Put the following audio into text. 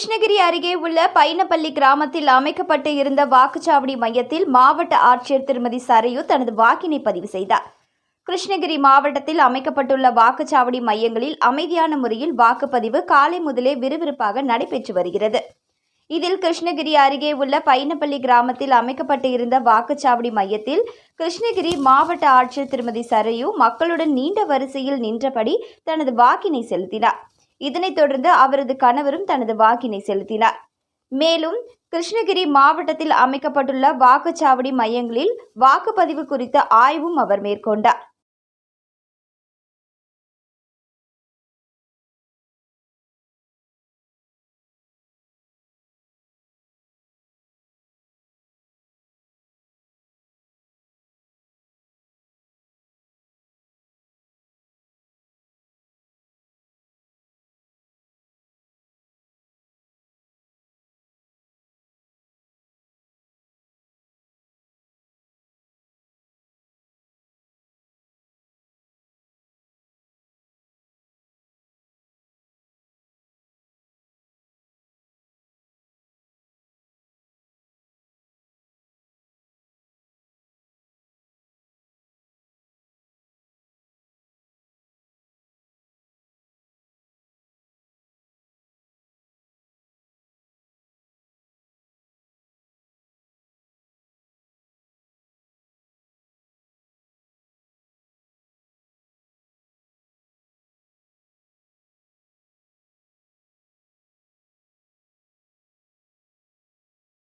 கிருஷ்ணகிரி அருகே உள்ள பைனப்பள்ளி கிராமத்தில் அமைக்கப்பட்டு இருந்த வாக்குச்சாவடி மையத்தில் மாவட்ட ஆட்சியர் திருமதி சரையு தனது வாக்கினை பதிவு செய்தார். கிருஷ்ணகிரி மாவட்டத்தில் அமைக்கப்பட்டுள்ள வாக்குச்சாவடி மையங்களில் அமைதியான முறையில் வாக்குப்பதிவு காலை முதலே விறுவிறுப்பாக நடைபெற்று வருகிறது. இதில் கிருஷ்ணகிரி அருகே உள்ள பைனப்பள்ளி கிராமத்தில் அமைக்கப்பட்டு இருந்த வாக்குச்சாவடி மையத்தில் கிருஷ்ணகிரி மாவட்ட ஆட்சியர் திருமதி சரையு மக்களுடன் நீண்ட வரிசையில் நின்றபடி தனது வாக்கினை செலுத்தினார். இதனைத் தொடர்ந்து அவரது கணவரும் தனது வாக்கினை செலுத்தினார். மேலும் கிருஷ்ணகிரி மாவட்டத்தில் அமைக்கப்பட்டுள்ள வாக்குச்சாவடி மையங்களில் வாக்குப்பதிவு குறித்த ஆய்வும் அவர் மேற்கொண்டார்.